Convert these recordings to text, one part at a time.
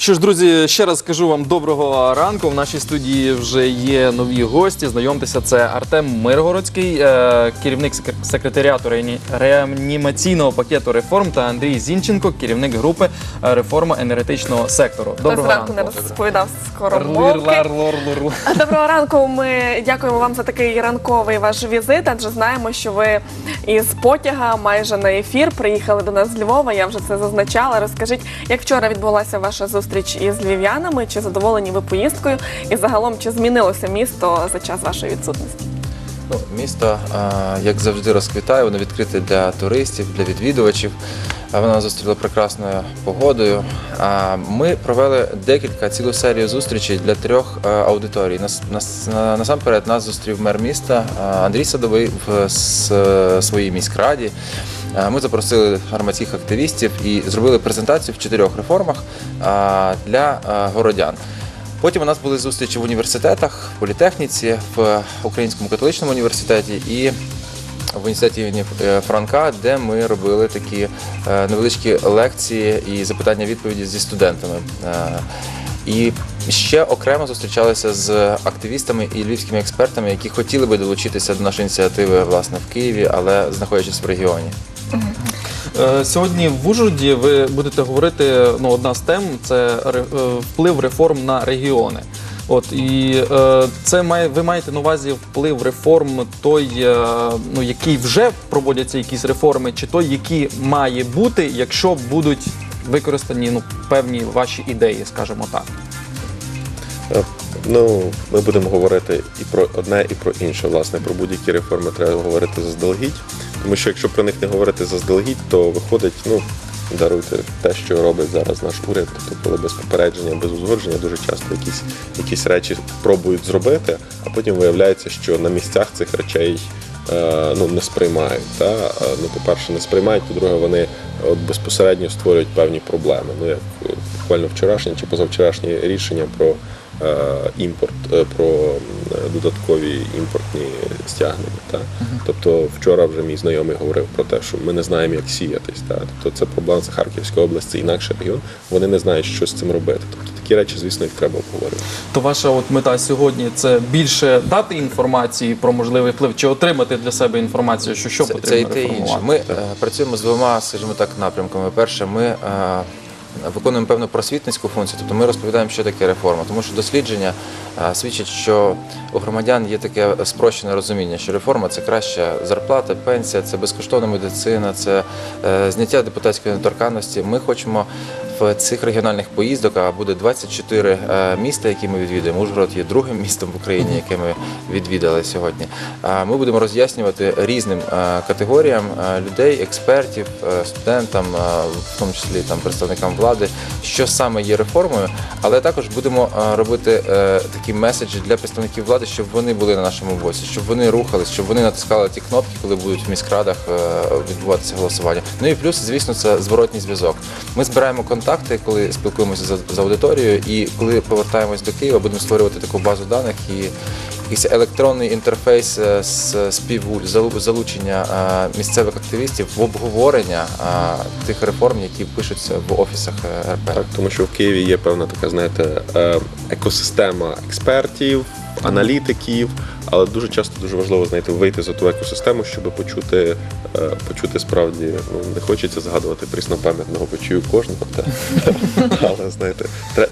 Що ж, друзі, ще раз скажу вам доброго ранку. В нашій студії вже є нові гості. Знайомтеся, це Артем Миргородський, е, керівник сек- секретаріату реані- реанімаційного пакету реформ та Андрій Зінченко, керівник групи реформа енергетичного сектору. Доброго ранку. не розповідав скоромовки. Доброго ранку. Ми дякуємо вам за такий ранковий ваш візит. Адже знаємо, що ви із потяга майже на ефір приїхали до нас з Львова. Я вже це зазначала. Розкажіть, як вчора відбулася ваша зустріч із львів'янами? Чи задоволені ви поїздкою? І загалом чи змінилося місто за час вашої відсутності? Ну, місто, як завжди, розквітає, воно відкрите для туристів, для відвідувачів. А Воно зустріло прекрасною погодою. Ми провели декілька цілу серію зустрічей для трьох аудиторій. Нас, нас, насамперед нас зустрів мер міста Андрій Садовий в своїй міськраді. Ми запросили громадських активістів і зробили презентацію в чотирьох реформах для городян. Потім у нас були зустрічі в університетах, в політехніці, в Українському католичному університеті і в імені е, Франка, де ми робили такі е, невеличкі лекції і запитання-відповіді зі студентами. Е, І ще окремо зустрічалися з активістами і львівськими експертами, які хотіли би долучитися до нашої ініціативи власне в Києві, але знаходячись в регіоні. Сьогодні в Ужгороді ви будете говорити. Ну, одна з тем це вплив реформ на регіони. От і е, це має ви маєте на увазі вплив реформ, той, е, ну який вже проводяться якісь реформи, чи той, який має бути, якщо будуть використані ну певні ваші ідеї, скажімо так. Е, Ну, ми будемо говорити і про одне, і про інше. Власне, про будь-які реформи треба говорити заздалегідь. Тому що якщо про них не говорити заздалегідь, то виходить, ну, даруйте те, що робить зараз наш уряд, тобто коли без попередження, без узгодження дуже часто якісь, якісь речі пробують зробити, а потім виявляється, що на місцях цих речей е, ну, не сприймають. Та? Е, Ну, по-перше, не сприймають, по-друге, вони от безпосередньо створюють певні проблеми. Ну, як е, буквально вчорашнє чи позавчорашнє рішення про імпорт, е, про додаткові імпортні стягнення. Та? Тобто вчора вже мій знайомий говорив про те, що ми не знаємо, як сіятись. Та? Тобто це проблема це Харківська область, це інакший регіон. Вони не знають, що з цим робити. Тобто такі речі, звісно, їх треба обговорювати. То ваша от мета сьогодні це більше дати інформації про можливий вплив, чи отримати для себе інформацію, що що це, потрібно це і те реформувати. інше. Ми е, працюємо з двома, скажімо так, напрямками. Перше, ми е, виконуємо певну просвітницьку функцію, тобто ми розповідаємо, що таке реформа, тому що дослідження е, свідчать, що у громадян є таке спрощене розуміння, що реформа це краща зарплата, пенсія, це безкоштовна медицина, це е, зняття депутатської недоторканності. Ми хочемо цих регіональних поїздок, буде 24 е, міста, які ми відвідуємо. Ужгород є другим містом в Україні, яке ми відвідали сьогодні. Ми будемо роз'яснювати різним е, категоріям е, людей, експертів, студентам, в тому числі там представникам влади, що саме є реформою, але також будемо робити такі меседжі для представників влади, щоб вони були на нашому боці, щоб вони рухались, щоб вони натискали ті кнопки, коли будуть в міськрадах відбуватися голосування. Ну і плюс, звісно, це зворотній зв'язок. Ми збираємо контакти, коли спілкуємося з, аудиторією, і коли повертаємось до Києва, будемо створювати таку базу даних і якийсь електронний інтерфейс е, з співу залучення е, місцевих активістів в обговорення е, тих реформ, які пишуться в офісах РП. Так, тому що в Києві є певна така, знаєте, екосистема експертів, аналітиків, але дуже часто дуже важливо знаєте, вийти за ту екосистему, щоб почути, е, почути справді, ну не хочеться згадувати пріснопам'ятного почую кожного, та. але знаєте,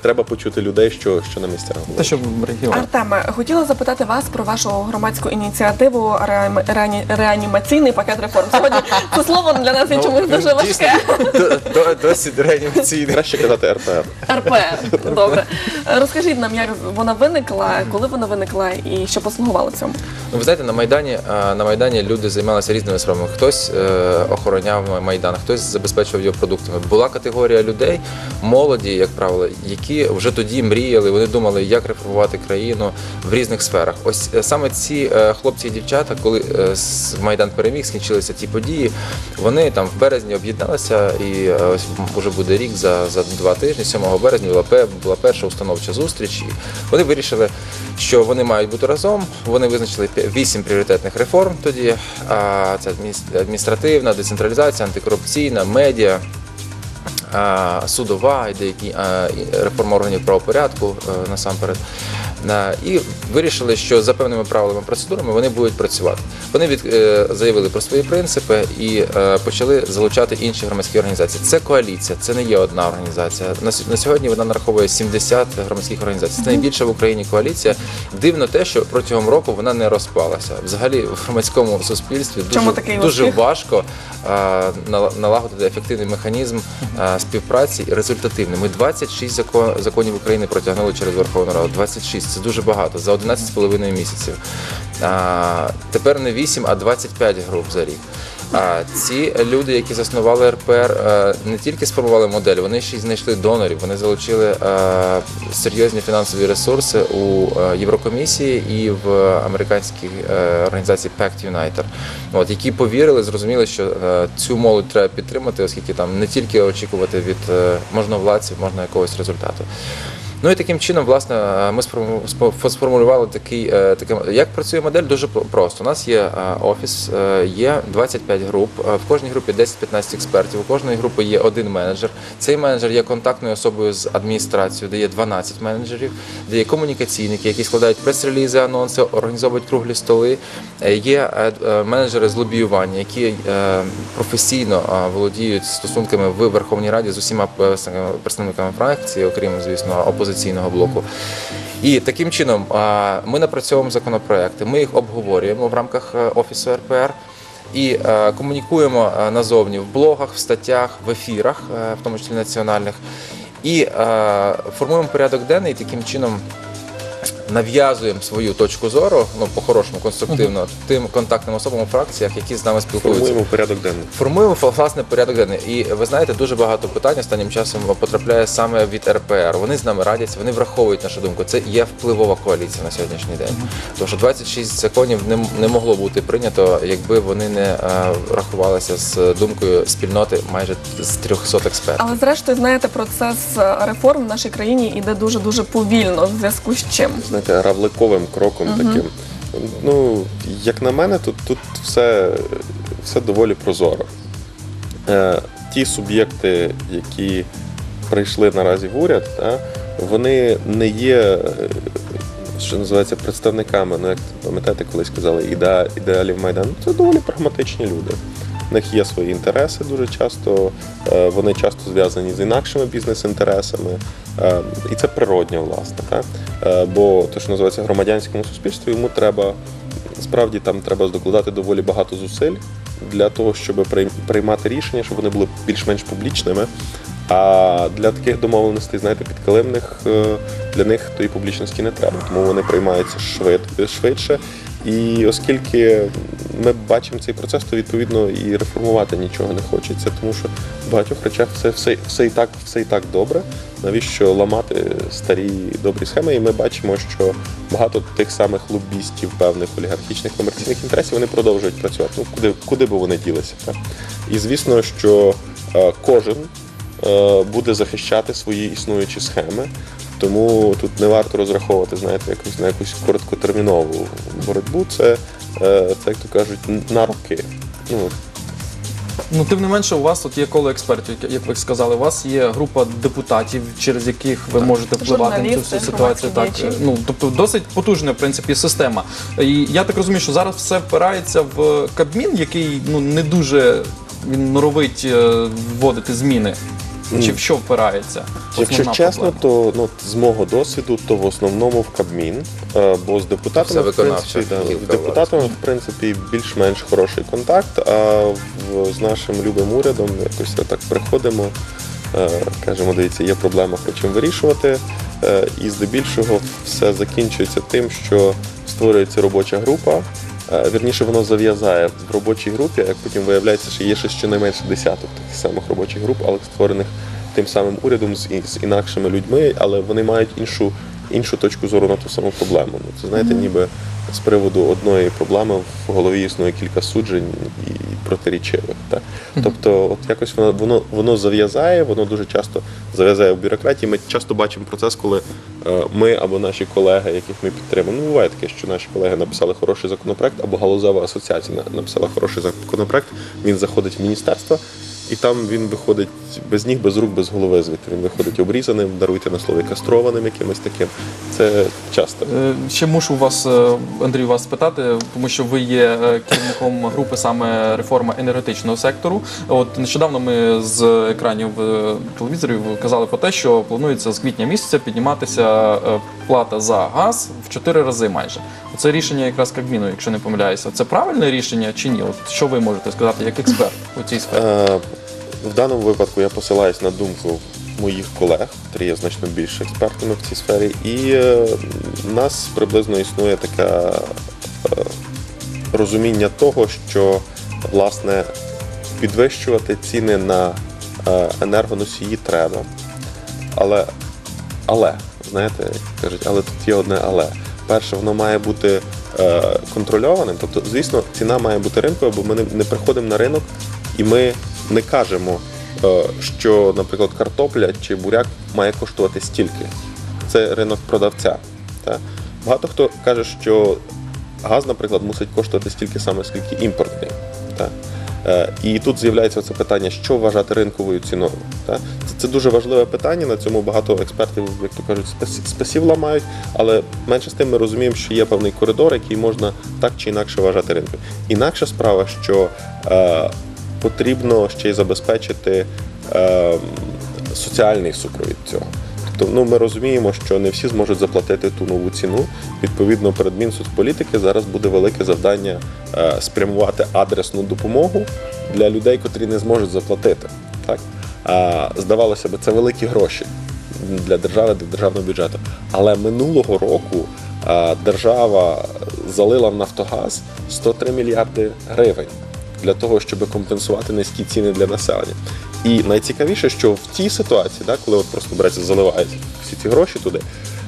треба почути людей, що, що на місцях. Те, що в регіонах. Артеме, хотіла запитати вас про вашу громадську ініціативу реані- реані- реанімаційний пакет реформ. Сьогодні це слово для нас чомусь дуже важке. До- до- Досить реанімаційний. Краще казати РПР. РПР. Добре. Розкажіть нам, як вона виникла, коли вона виникла і що послугувало цьому? Ну, ви знаєте, на Майдані, е, на Майдані люди займалися різними справами. Хтось е, охороняв Майдан, хтось забезпечував його продуктами. Була категорія людей, молоді, як правило, які вже тоді мріяли, вони думали, як реформувати країну в різних сферах. Ось е, саме ці е, хлопці і дівчата, коли е, Майдан переміг, скінчилися ті події, вони там в березні об'єдналися, і е, ось вже буде рік за, за два тижні, 7 березня була, була перша установча зустріч. І вони вирішили, що вони мають бути разом. Вони визначили вісім пріоритетних реформ тоді. Це адміністративна, децентралізація, антикорупційна, медіа. судова і деякі реформа органів правопорядку е, насамперед. На- І вирішили, що за певними правилами процедурами вони будуть працювати. Вони від, е, заявили про свої принципи і е, почали залучати інші громадські організації. Це коаліція, це не є одна організація. На, сьогодні вона нараховує 70 громадських організацій. Це найбільша в Україні коаліція. Дивно те, що протягом року вона не розпалася. Взагалі в громадському суспільстві дуже, дуже важко е, нала- налагодити ефективний механізм співпраці і результативний. Ми 26 закон, законів України протягнули через Верховну Раду. 26 це дуже багато за 11,5 місяців. А, тепер не 8, а 25 груп за рік. А ці люди, які заснували РПР, е, не тільки сформували модель, вони ще й знайшли донорів. Вони залучили е, серйозні фінансові ресурси у е, Єврокомісії і в американській організації Pact Uniter, от які повірили, зрозуміли, що цю молодь треба підтримати, оскільки там не тільки очікувати від можновладців, можна якогось результату. Ну і таким чином, власне, е, ми сформу- сформулювали такий, е, таке, як працює модель дуже просто. У нас є е, офіс, є 25 груп, в кожній групі 10-15 експертів, у кожної групи є один менеджер. Цей менеджер є контактною особою з адміністрацією, де є 12 менеджерів, де є комунікаційники, які складають прес-релізи, анонси, організовують круглі столи. Є менеджери з лобіювання, які професійно володіють стосунками в Верховній Раді з усіма представниками фракції, окрім звісно опозиційного блоку. І таким чином ми напрацьовуємо законопроекти, ми їх обговорюємо в рамках е, офісу РПР. І е, комунікуємо е, назовні в блогах, в статтях, в ефірах, в тому числі національних, і формуємо порядок денний і таким чином нав'язуємо свою точку зору, ну по-хорошому, конструктивно, тим контактним особам у фракціях, які з нами спілкуються. Формуємо порядок денний. Формуємо власне порядок денний. І ви знаєте, дуже багато питань останнім часом потрапляє саме від РПР. Вони з нами радяться, вони враховують нашу думку. Це є впливова коаліція на сьогоднішній день. Тому що 26 законів не, не могло бути прийнято, якби вони не е, рахувалися з думкою спільноти майже з 300 експертів. Але зрештою, знаєте, процес е, реформ в нашій країні іде дуже дуже повільно. В зв'язку з чим? Знаєте, равликовим кроком таким. Ну, як на мене, тут, тут все, все доволі прозоро. Е, ті суб'єкти, які прийшли наразі в уряд, та, вони не є, е, що називається, представниками, ну як пам'ятаєте, колись казали, ідеалів Майдану. Це доволі прагматичні люди. В них є свої інтереси дуже часто, е, вони часто зв'язані з інакшими бізнес-інтересами. Е, І це природньо, власне. Е, Бо те, що називається громадянському суспільству, йому треба справді там треба докладати доволі багато зусиль для того, щоб приймати рішення, щоб вони були більш-менш публічними. А для таких домовленостей, знаєте, підкилимних е, для них тої публічності не треба, тому вони приймаються швид, швидше. І оскільки ми бачимо цей процес, то відповідно і реформувати нічого не хочеться, тому що в багатьох речах все, все, все, і так, все і так добре. Навіщо ламати старі добрі схеми? І ми бачимо, що багато тих самих лобістів, певних олігархічних комерційних інтересів вони продовжують працювати. Ну куди, куди би вони ділися? Так? І звісно, що е, кожен е, буде захищати свої існуючі схеми. Тому тут не варто розраховувати, знаєте, якусь на якусь короткотермінову боротьбу. Це, е, це як то кажуть, на роки. Ну, Ну, тим не менше, у вас тут є коло експертів, як- як ви сказали. У вас є група депутатів, через яких ви можете впливати на цю Журналісти, всю ситуацію. Так, громадські діячі. ну тобто досить потужна, в принципі, система. І я так розумію, що зараз все впирається в Кабмін, який ну не дуже він норовить е, вводити зміни. Чи в що впирається? Якщо Основна чесно, проблема. то ну, з мого досвіду, то в основному в Кабмін, е, бо з Це депутатами, в виконавча принципі, да, гілка з депутатами, в принципі, більш-менш хороший контакт, а в, з нашим любим урядом якось так приходимо, е, кажемо, дивіться, є проблема, хочемо вирішувати. Е, і здебільшого все закінчується тим, що створюється робоча група. Е, Вірніше, воно зав'язає в робочій групі, як потім виявляється, що є ще щонайменше десяток таких самих робочих груп, але створених тим самим урядом з, з інакшими людьми, але вони мають іншу, іншу точку зору на ту саму проблему. Ну, це знаєте, ніби з приводу одної проблеми в голові існує кілька суджень і протирічивих. Так? Тобто, от якось воно, воно, воно зав'язає, воно дуже часто зав'язає в бюрократії. Ми часто бачимо процес, коли е, ми або наші колеги, яких ми підтримуємо. Ну, буває таке, що наші колеги написали хороший законопроект, або галузева асоціація на- написала хороший законопроект. Він заходить в міністерство. І там він виходить без ніг, без рук, без голови звідти. Він виходить обрізаним, даруйте на слові кастрованим якимось таким. Це часто. Е, Ще мушу вас, е, Андрій, вас спитати, тому що ви є е, керівником групи саме реформа енергетичного сектору. От нещодавно ми з екранів телевізорів казали про те, що планується з квітня місяця підніматися плата за газ в чотири рази майже. Це рішення якраз Кабміну, якщо не помиляюся. Це правильне рішення чи ні? От що ви можете сказати як експерт у цій сфері? Е, В даному випадку я посилаюсь на думку моїх колег, які є значно більш експертами в цій сфері, і е, в нас приблизно існує таке е, розуміння того, що власне підвищувати ціни на е, енергоносії треба. Але, але, знаєте, кажуть, але тут є одне але. Перше, воно має бути е, контрольованим. Тобто, звісно, ціна має бути ринковою, бо ми не приходимо на ринок і ми не кажемо, е, що, наприклад, картопля чи буряк має коштувати стільки. Це ринок продавця. Багато хто каже, що газ, наприклад, мусить коштувати стільки саме, скільки імпортний. Е, І тут з'являється це питання, що вважати ринковою ціною. Це, дуже важливе питання. На цьому багато експертів, як то кажуть, спасі- спасів ламають, але менше з тим ми розуміємо, що є певний коридор, який можна так чи інакше вважати ринком. Інакша справа, що е, потрібно ще й забезпечити е, соціальний супровід цього. Тобто, ну ми розуміємо, що не всі зможуть заплатити ту нову ціну. Відповідно, перед Мінсоцполітики зараз буде велике завдання е, спрямувати адресну допомогу для людей, котрі не зможуть заплатити. Так а, здавалося б, це великі гроші для держави, для державного бюджету. Але минулого року а, держава залила в Нафтогаз 103 мільярди гривень для того, щоб компенсувати низькі ціни для населення. І найцікавіше, що в тій ситуації, да, коли от просто береться, заливають всі ці гроші туди,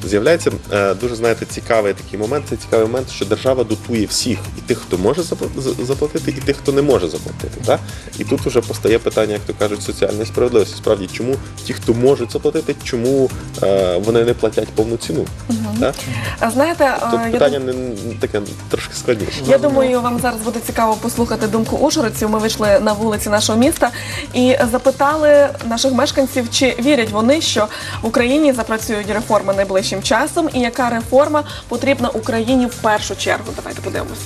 з'являється е, дуже знаєте цікавий такий момент. Це цікавий момент, що держава дотує всіх і тих, хто може запла- заплатити, і тих, хто не може заплатити. Да? І тут вже постає питання, як то кажуть, соціальної справедливості. Справді, чому ті, хто можуть заплатити, чому е, вони не платять повну ціну? Да? А знаєте, е, Тут я питання не не таке трошки складніше. Я думаю, вам зараз буде цікаво послухати думку ужгородців. Ми вийшли на вулиці нашого міста і запитали наших мешканців, чи вірять вони, що в Україні запрацюють реформи найближчим часом, і яка реформа потрібна Україні в першу чергу. Давайте подивимось.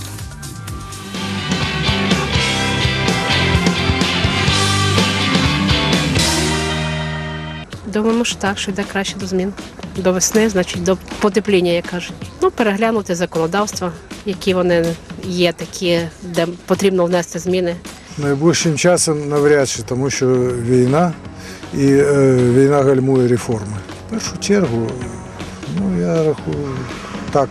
Думаємо, що так, що йде краще до змін. До весни, значить, до потепління, як кажуть. Ну, переглянути законодавство, які вони є такі, де потрібно внести зміни. Найближчим часом навряд чи, тому що війна і е, війна гальмує реформи. В першу чергу, ну я рахую так,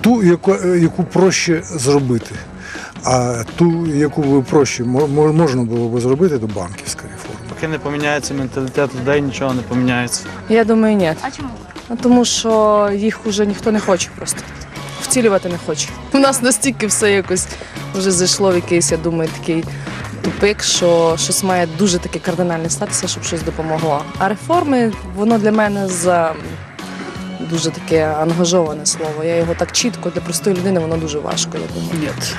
ту, яку, яку проще зробити. А ту, яку би проще мо- мо- можна було би зробити, то банківська реформа. Поки не поміняється менталітет людей, нічого не поміняється. Я думаю, ні. А чому? Ну, тому що їх уже ніхто не хоче просто. Вцілювати не хоче. У нас настільки все якось вже зайшло в якийсь, я думаю, такий тупик, що щось має дуже таке кардинальне статися, щоб щось допомогло. А реформи, воно для мене за дуже таке ангажоване слово. Я його так чітко для простої людини, воно дуже важко, я думаю. Нет.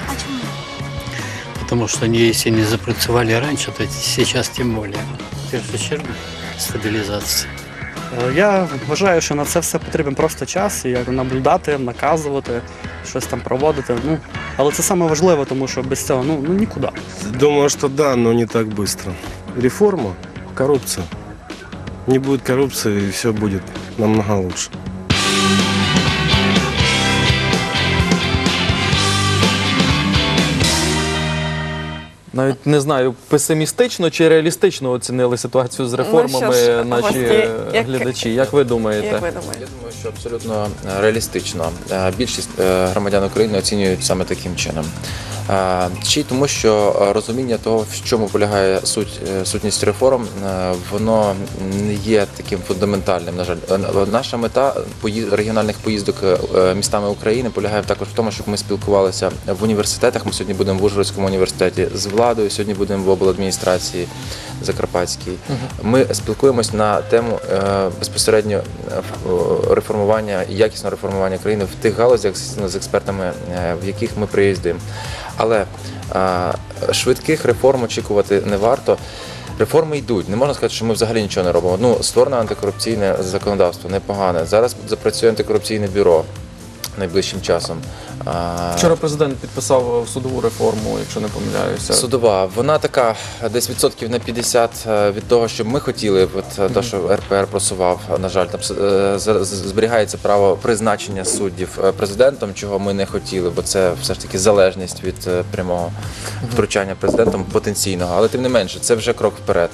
Потому что они, если не запрацевали раньше, то сейчас тем более. В первую чергу стабилизация. Е, Я вважаю, що на це все потрібен просто час, і наблюдати, наказувати, щось там проводити. Ну, але це саме важливо, тому що без цього ну, ну нікуди. Думаю, що да, але не так швидко. Реформа, корупція. Не буде корупції, і все буде намного лучше. Навіть не знаю, песимістично чи реалістично оцінили ситуацію з реформами Ну, що ж, наші гості, як- глядачі. Як ви думаєте? Як ви Я думаю, що абсолютно реалістично. Е, Більшість е, громадян України оцінюють саме таким чином. Й тому, що розуміння того, в чому полягає суть, е, сутність реформ, е, воно не є таким фундаментальним. На жаль, Е, наша мета регіональних поїздок містами України полягає також в тому, щоб ми спілкувалися в університетах. Ми сьогодні будемо в Ужгородському університеті з владою. Сьогодні будемо в обладміністрації Закарпатській. Ми спілкуємось на тему безпосередньо реформування якісного реформування країни в тих галузях з експертами, в яких ми приїздимо. Але Швидких реформ очікувати не варто. Реформи йдуть. Не можна сказати, що ми взагалі нічого не робимо. Ну, створено антикорупційне законодавство, непогане. Зараз запрацює антикорупційне бюро найближчим часом. Вчора президент підписав судову реформу, якщо не помиляюся. Судова, вона така десь відсотків на 50 е, від того, що ми хотіли, от е, те, що РПР просував. На жаль, там е, зберігається право призначення суддів президентом, чого ми не хотіли, бо це все ж таки залежність від прямого втручання президентом потенційного. Але тим не менше, це вже крок вперед.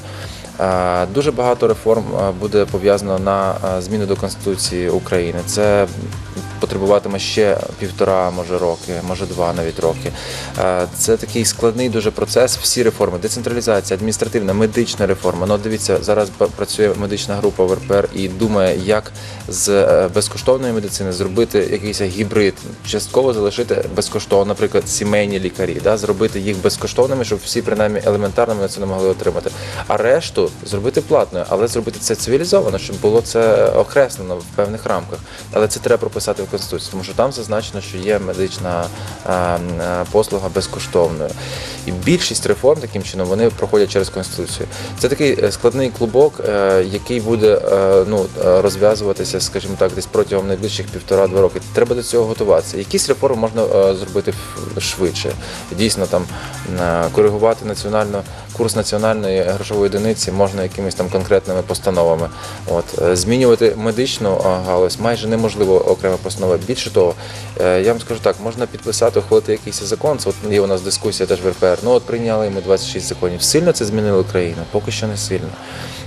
Дуже багато реформ буде пов'язано на зміни до Конституції України. Це потребуватиме ще півтора, може роки, може два навіть роки. Е, Це такий складний дуже процес. Всі реформи, децентралізація, адміністративна, медична реформа. Ну, дивіться, зараз працює медична група в РПР і думає, як з е, безкоштовної медицини зробити якийсь гібрид, частково залишити безкоштовно, наприклад, сімейні лікарі, да, зробити їх безкоштовними, щоб всі принаймні елементарно медицину могли отримати. А решту зробити платною, але зробити це цивілізовано, щоб було це окреслено в певних рамках. Але це треба прописати в конституції, тому що там зазначено, що є медична е, е, послуга безкоштовною. І більшість реформ таким чином вони проходять через конституцію. Це такий е, складний клубок, який буде ну, розв'язуватися, скажімо так, десь протягом найближчих півтора-два роки. Треба до цього готуватися. Якісь реформи можна зробити швидше. Дійсно, там коригувати національно курс національної грошової одиниці можна якимись там конкретними постановами. От е, змінювати медичну галузь майже неможливо окрема постанова. Більше того, е, я вам скажу так, можна підписати, ухвалити якийсь закон. Це от є у нас дискусія теж в РПР. Ну от прийняли ми 26 законів. Сильно це змінило країну? Поки що не сильно.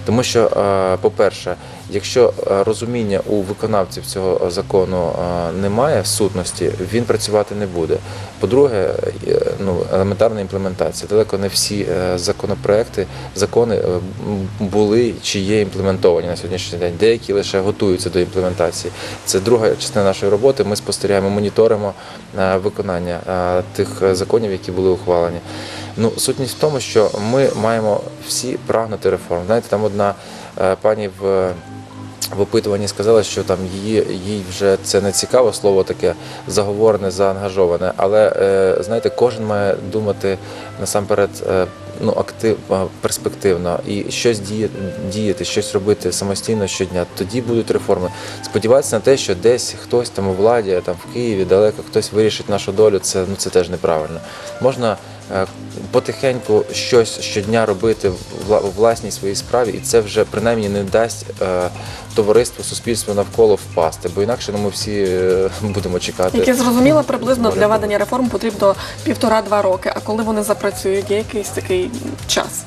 Тому що, е, по-перше, якщо е, розуміння у виконавців цього закону е, немає сутності, він працювати не буде. По-друге, е, ну, елементарна імплементація. Далеко не всі е, законопроекти, закони е, були чи є імплементовані на сьогоднішній день. Деякі лише готуються до імплементації. Це друга частина нашої роботи. Ми спостерігаємо, моніторимо е, виконання е, тих е, законів, які були ухвалені. Ну, сутність в тому, що ми маємо всі прагнути реформ. Знаєте, там одна е, пані в. В опитуванні сказала, що там її їй вже це не цікаво слово таке заговорене, заангажоване. Але е, знаєте, кожен має думати насамперед е, ну, актив, е, перспективно і щось діяти, діяти, щось робити самостійно щодня. Тоді будуть реформи. Сподіватися на те, що десь хтось там у владі, там в Києві, далеко хтось вирішить нашу долю. Це ну це теж неправильно. Можна потихеньку щось щодня робити в власній своїй справі, і це вже принаймні не дасть е, товариству, суспільству навколо впасти, бо інакше ну, ми всі е, будемо чекати. Яке зрозуміло, приблизно для ведення реформ потрібно півтора-два роки. А коли вони запрацюють, є якийсь такий час.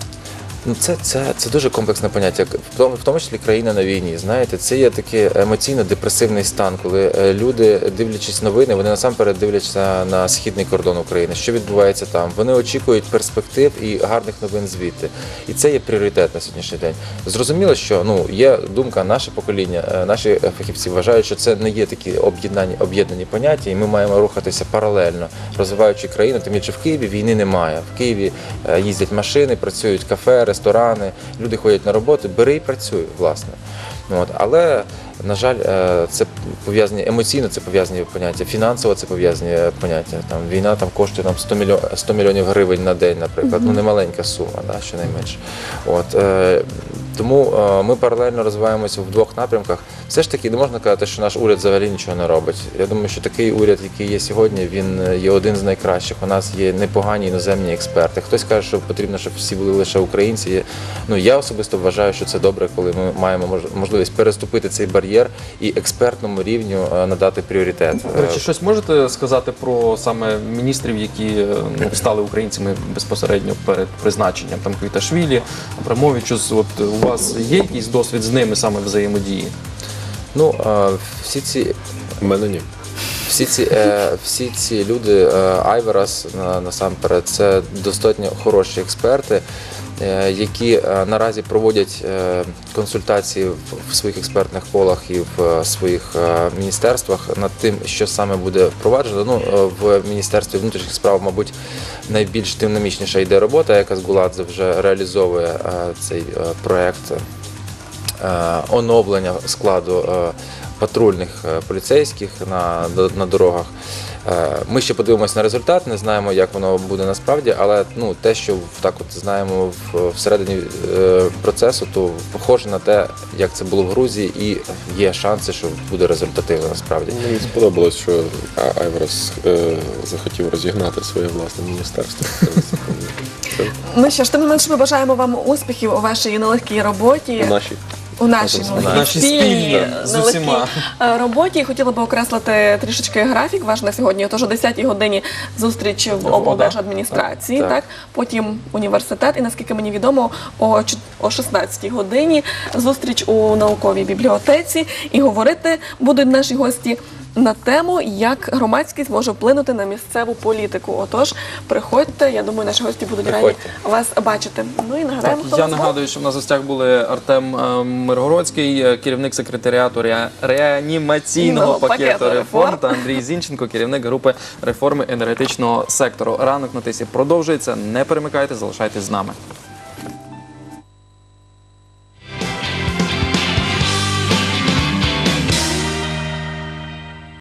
Ну, це, це, це дуже комплексне поняття. В тому, в тому числі країна на війні. Знаєте, це є такий емоційно-депресивний стан, коли е, люди, дивлячись новини, вони насамперед дивляться на східний кордон України. Що відбувається там? Вони очікують перспектив і гарних новин звідти. І це є пріоритет на сьогоднішній день. Зрозуміло, що ну є думка, наше покоління, е, наші фахівці вважають, що це не є такі об'єднані об'єднані поняття, і ми маємо рухатися паралельно, розвиваючи країну. Тим більше в Києві війни немає. В Києві е, їздять машини, працюють кафе, ресторани, люди ходять на роботу, бери і працюй, власне. От. Але, на жаль, е, це пов'язані емоційно, це пов'язані поняття, фінансово це пов'язані поняття. Там війна там коштує там 100 мільйонів 100 мільйонів гривень на день, наприклад. Ну немаленька сума, да, щонайменше. От е, тому е, ми паралельно розвиваємося в двох напрямках. Все ж таки не можна казати, що наш уряд взагалі нічого не робить. Я думаю, що такий уряд, який є сьогодні, він є один з найкращих. У нас є непогані іноземні експерти. Хтось каже, що потрібно, щоб всі були лише українці. Ну я особисто вважаю, що це добре, коли ми маємо можливість переступити цей бар'єр і експертному рівню е, надати пріоритет. До речі, щось можете сказати про саме міністрів, які е, ну, стали українцями безпосередньо перед призначенням там Квіташвілі, Абрамовичу. От у вас є якийсь досвід з ними саме взаємодії? Ну е, всі ці У мене ні. Всі ці, е, всі ці люди, е, Айверас на, насамперед, це достатньо хороші експерти, які е, наразі проводять е, консультації в, своїх експертних колах і в е, своїх е, міністерствах над тим, що саме буде впроваджено. Ну, е, в Міністерстві внутрішніх справ, мабуть, найбільш динамічніша йде робота, яка з Гуладзе вже реалізовує е, цей е, проект е, оновлення складу е, патрульних е, поліцейських на, на дорогах. Е, Ми ще подивимося на результат, не знаємо, як воно буде насправді, але ну, те, що так от знаємо в, всередині е, процесу, то похоже на те, як це було в Грузії, і є шанси, що буде результативно насправді. Мені сподобалось, що А- е, захотів розігнати своє власне міністерство. Це Ну що ж, тим не менш, ми бажаємо вам успіхів у вашій нелегкій роботі. в нашій У нашій спільній, з нелегкій, усіма. е, роботі. Хотіла би окреслити трішечки графік ваш на сьогодні. Отож, о 10-й годині зустріч в облдержадміністрації, Так. так. потім університет. І наскільки мені відомо, о чот- о 16-й годині зустріч у науковій бібліотеці. І говорити будуть наші гості. На тему, як громадськість може вплинути на місцеву політику. Отож, приходьте. Я думаю, наші гості будуть раді вас бачити. Ну і нагадаємо, хто Я нагадую, що в нас в гостях були Артем е, Миргородський, е, керівник секретаріату ре- реанімаційного пакету реформ. та Андрій Зінченко, керівник групи реформи енергетичного сектору. Ранок на тисі продовжується. Не перемикайте, залишайтесь з нами.